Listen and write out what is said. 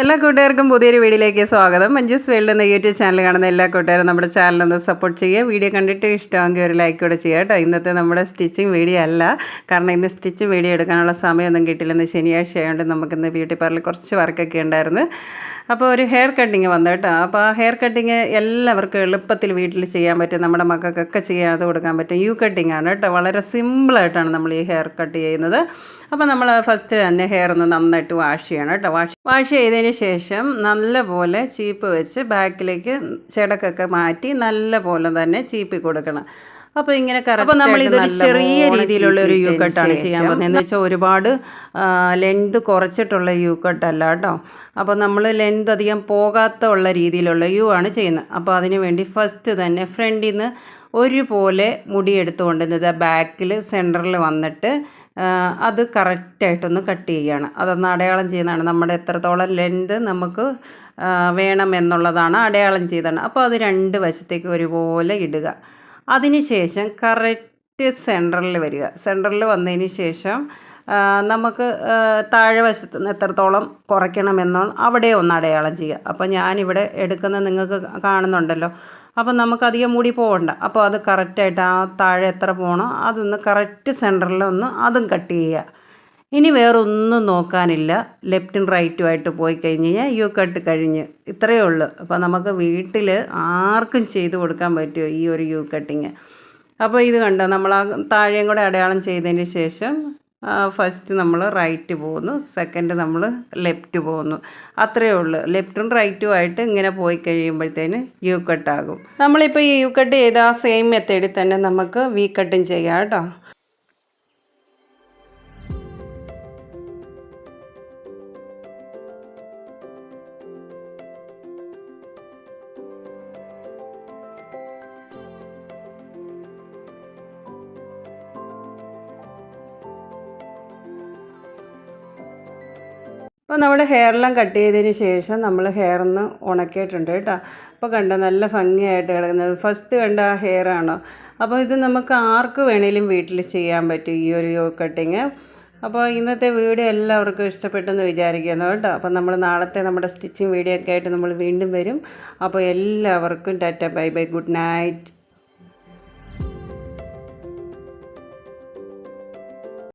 എല്ലാ കൂട്ടുകാർക്കും പുതിയൊരു വീഡിയോയിലേക്ക് സ്വാഗതം. മഞ്ജുസ് വേൾഡ് എന്ന യൂട്യൂബ് ചാനൽ കാണുന്ന എല്ലാ കൂട്ടുകാരും നമ്മുടെ ചാനലൊന്ന് സപ്പോർട്ട് ചെയ്യുക. വീഡിയോ കണ്ടിട്ട് ഇഷ്ടമെങ്കിൽ ഒരു ലൈക്ക് കൂടെ ചെയ്യുക കേട്ടോ. ഇന്നത്തെ നമ്മുടെ സ്റ്റിച്ചിങ് വീഡിയോ അല്ല. കാരണം ഇന്ന് സ്റ്റിച്ചിങ് വീഡിയോ എടുക്കാനുള്ള സമയമൊന്നും കിട്ടില്ലെന്ന് ശനിയാഴ്ച ആയതുകൊണ്ട് നമുക്കിന്ന് ബ്യൂട്ടി പാർലറിൽ കുറച്ച് വർക്കൊക്കെ ഉണ്ടായിരുന്നു. അപ്പോൾ ഒരു ഹെയർ കട്ടിങ് വന്നു കേട്ടോ. അപ്പോൾ ആ ഹെയർ കട്ടിങ് എല്ലാവർക്കും എളുപ്പത്തിൽ വീട്ടിൽ ചെയ്യാൻ പറ്റും. നമ്മുടെ മക്കൾക്കൊക്കെ ചെയ്യാതെ കൊടുക്കാൻ പറ്റും. യു കട്ടിങ് ആണ് കേട്ടോ. വളരെ സിമ്പിളായിട്ടാണ് നമ്മൾ ഈ ഹെയർ കട്ട് ചെയ്യുന്നത്. അപ്പോൾ നമ്മൾ ഫസ്റ്റ് തന്നെ ഹെയർ ഒന്ന് നന്നായിട്ട് വാഷ് ചെയ്യണം കേട്ടോ. വാഷ് വാഷ് ചെയ്തതിന് ശേഷം നല്ലപോലെ ചീപ്പ് വെച്ച് ബാക്കിലേക്ക് ചെടക്കൊക്കെ മാറ്റി നല്ലപോലെ തന്നെ ചീപ്പി കൊടുക്കണം. അപ്പോൾ ഇങ്ങനെ അപ്പോൾ നമ്മൾ ഇതൊരു ചെറിയ രീതിയിലുള്ള ഒരു യു കട്ടാണ് ചെയ്യാൻ പോകുന്നത്. എന്ന് വെച്ചാൽ ഒരുപാട് ലെങ്ത് കുറച്ചിട്ടുള്ള യു കട്ടല്ല കേട്ടോ. അപ്പോൾ നമ്മൾ ലെങ്ത് അധികം പോകാത്ത ഉള്ള രീതിയിലുള്ള യു ആണ് ചെയ്യുന്നത്. അപ്പോൾ അതിന് വേണ്ടി ഫസ്റ്റ് തന്നെ ഫ്രണ്ടിൽ നിന്ന് ഒരുപോലെ മുടി എടുത്തുകൊണ്ട് ബാക്കിൽ സെന്ററിൽ വന്നിട്ട് അത് കറക്റ്റായിട്ടൊന്ന് കട്ട് ചെയ്യുകയാണ് അതൊന്ന് അടയാളം ചെയ്യുന്നതാണ്. നമ്മുടെ എത്രത്തോളം ലെങ്ത് നമുക്ക് വേണം വേണമെന്നുള്ളതാണ് അടയാളം ചെയ്തതാണ് അപ്പോൾ അത് രണ്ട് വശത്തേക്ക് ഒരുപോലെ ഇടുക. അതിന് ശേഷം കറക്റ്റ് സെന്ററിൽ വരിക. സെന്ററിൽ വന്നതിന് ശേഷം നമുക്ക് താഴെ വശത്ത് നിന്ന് എത്രത്തോളം കുറയ്ക്കണമെന്നോ അവിടെ ഒന്ന് അടയാളം ചെയ്യുക. അപ്പോൾ ഞാനിവിടെ എടുക്കുന്ന നിങ്ങൾക്ക് കാണുന്നുണ്ടല്ലോ. അപ്പം നമുക്കധികം മുടി പോകണ്ട. അപ്പോൾ അത് കറക്റ്റായിട്ട് ആ താഴെ എത്ര പോകണോ അതൊന്ന് കറക്റ്റ് സെന്ററിൽ ഒന്ന് അതും കട്ട് ചെയ്യുക. ഇനി വേറൊന്നും നോക്കാനില്ല. ലെഫ്റ്റും റൈറ്റും ആയിട്ട് പോയി കഴിഞ്ഞ് കഴിഞ്ഞാൽ യു കട്ട് കഴിഞ്ഞ്. ഇത്രയേ ഉള്ളൂ. അപ്പോൾ നമുക്ക് വീട്ടിൽ ആർക്കും ചെയ്ത് കൊടുക്കാൻ പറ്റുമോ ഈ ഒരു യു കട്ടിങ്? അപ്പോൾ ഇത് കണ്ടോ? നമ്മൾ ആ താഴെയും കൂടെ അടയാളം ചെയ്തതിന് ശേഷം ഫസ്റ്റ് നമ്മൾ റൈറ്റ് പോകുന്നു. സെക്കൻഡ് നമ്മൾ ലെഫ്റ്റ് പോകുന്നു. അത്രയേ ഉള്ളൂ. ലെഫ്റ്റും റൈറ്റും ആയിട്ട് ഇങ്ങനെ പോയി കഴിയുമ്പോഴത്തേന് യു കട്ടാകും. നമ്മളിപ്പോൾ ഈ യു കട്ട് ചെയ്ത ആ സെയിം മെത്തേഡിൽ തന്നെ നമുക്ക് വി കട്ടും ചെയ്യാം കേട്ടോ. അപ്പോൾ നമ്മൾ ഹെയറെല്ലാം കട്ട് ചെയ്തതിന് ശേഷം നമ്മൾ ഹെയർ ഒന്ന് ഉണക്കിയിട്ടുണ്ട് കേട്ടോ. അപ്പോൾ കണ്ട നല്ല ഭംഗിയായിട്ട് കിടക്കുന്നത്. ഫസ്റ്റ് കണ്ട ആ ഹെയർ ആണോ? അപ്പോൾ ഇത് നമുക്ക് ആർക്ക് വേണേലും വീട്ടിൽ ചെയ്യാൻ പറ്റും ഈ ഒരു യോഗ കട്ടിങ് അപ്പോൾ ഇന്നത്തെ വീഡിയോ എല്ലാവർക്കും ഇഷ്ടപ്പെട്ടെന്ന് വിചാരിക്കുന്നു കേട്ടോ. അപ്പോൾ നമ്മൾ നാളത്തെ നമ്മുടെ സ്റ്റിച്ചിങ് വീഡിയോ ഒക്കെ ആയിട്ട് നമ്മൾ വീണ്ടും വരും. അപ്പോൾ എല്ലാവർക്കും tata bye bye good night.